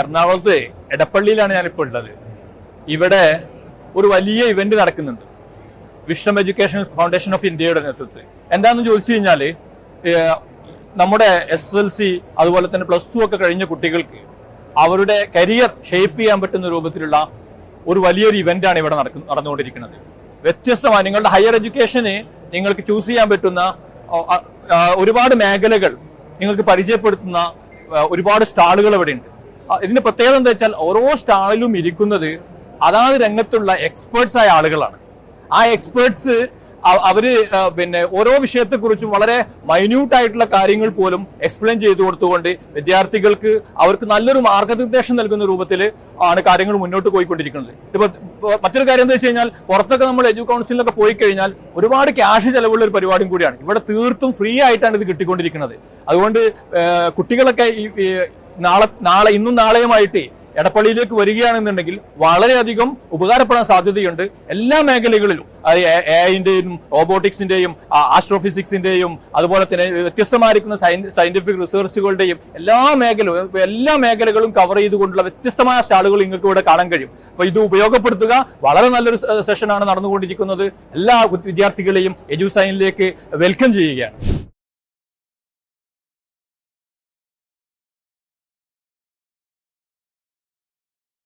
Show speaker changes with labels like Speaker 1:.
Speaker 1: എറണാകുളത്ത് എടപ്പള്ളിയിലാണ് ഞാനിപ്പോൾ ഉള്ളത്. ഇവിടെ ഒരു വലിയ ഇവന്റ് നടക്കുന്നുണ്ട്. വിഷ്ണം എഡ്യൂക്കേഷൻ ഫൗണ്ടേഷൻ ഓഫ് ഇന്ത്യയുടെ നേതൃത്വത്തിൽ. എന്താണെന്ന് ചോദിച്ചു കഴിഞ്ഞാൽ നമ്മുടെ എസ് എൽ സി അതുപോലെ തന്നെ പ്ലസ് ടു ഒക്കെ കഴിഞ്ഞ കുട്ടികൾക്ക് അവരുടെ കരിയർ ഷേപ്പ് ചെയ്യാൻ പറ്റുന്ന രൂപത്തിലുള്ള ഒരു വലിയൊരു ഇവന്റ് ആണ് ഇവിടെ നടക്കുന്ന നടന്നുകൊണ്ടിരിക്കുന്നത്. വ്യത്യസ്തമായ നിങ്ങളുടെ ഹയർ എഡ്യൂക്കേഷന് നിങ്ങൾക്ക് ചൂസ് ചെയ്യാൻ പറ്റുന്ന ഒരുപാട് മേഖലകൾ നിങ്ങൾക്ക് പരിചയപ്പെടുത്തുന്ന ഒരുപാട് സ്റ്റാളുകൾ ഇവിടെ ഉണ്ട് ഇതിന്റെ പ്രത്യേകത എന്താ വെച്ചാൽ ഓരോ സ്റ്റാളിലും ഇരിക്കുന്നത് അതാത് രംഗത്തുള്ള എക്സ്പേർട്സ് ആയ ആളുകളാണ്. ആ എക്സ്പേർട്സ് അവർ പിന്നെ ഓരോ വിഷയത്തെക്കുറിച്ചും വളരെ മൈന്യൂട്ട് ആയിട്ടുള്ള കാര്യങ്ങൾ പോലും എക്സ്പ്ലെയിൻ ചെയ്തു കൊടുത്തുകൊണ്ട് വിദ്യാർത്ഥികൾക്ക് അവർക്ക് നല്ലൊരു മാർഗനിർദ്ദേശം നൽകുന്ന രൂപത്തിൽ ആണ് കാര്യങ്ങൾ മുന്നോട്ട് പോയിക്കൊണ്ടിരിക്കുന്നത്. ഇപ്പൊ മറ്റൊരു കാര്യം എന്താ വെച്ച് കഴിഞ്ഞാൽ പുറത്തൊക്കെ നമ്മൾ എജു കൗൺസിലൊക്കെ പോയി കഴിഞ്ഞാൽ ഒരുപാട് ക്യാഷ് ചെലവുള്ള ഒരു പരിപാടിയും കൂടിയാണ്. ഇവിടെ തീർത്തും ഫ്രീ ആയിട്ടാണ് ഇത് കിട്ടിക്കൊണ്ടിരിക്കുന്നത്. അതുകൊണ്ട് കുട്ടികളൊക്കെ ഈ നാളെ നാളെ ഇന്നും നാളെയുമായിട്ട് എടപ്പള്ളിയിലേക്ക് വരികയാണെന്നുണ്ടെങ്കിൽ വളരെയധികം ഉപകാരപ്പെടാൻ സാധ്യതയുണ്ട്. എല്ലാ മേഖലകളിലും എഐന്റെയും റോബോട്ടിക്സിന്റെയും ആസ്ട്രോഫിസിക്സിന്റെയും അതുപോലെ തന്നെ വ്യത്യസ്തമായിരിക്കുന്ന സയന്റിഫിക് റിസർച്ചുകളുടെയും എല്ലാ മേഖലയും എല്ലാ മേഖലകളും കവർ ചെയ്തുകൊണ്ടുള്ള വ്യത്യസ്തമായ സ്റ്റാളുകൾ നിങ്ങൾക്ക് ഇവിടെ കാണാൻ കഴിയും. അപ്പൊ ഇത് ഉപയോഗപ്പെടുത്തുക. വളരെ നല്ലൊരു സെഷനാണ് നടന്നുകൊണ്ടിരിക്കുന്നത്. എല്ലാ വിദ്യാർത്ഥികളെയും എഡ്യൂസൈനിലേക്ക് വെൽക്കം ചെയ്യുകയാണ്.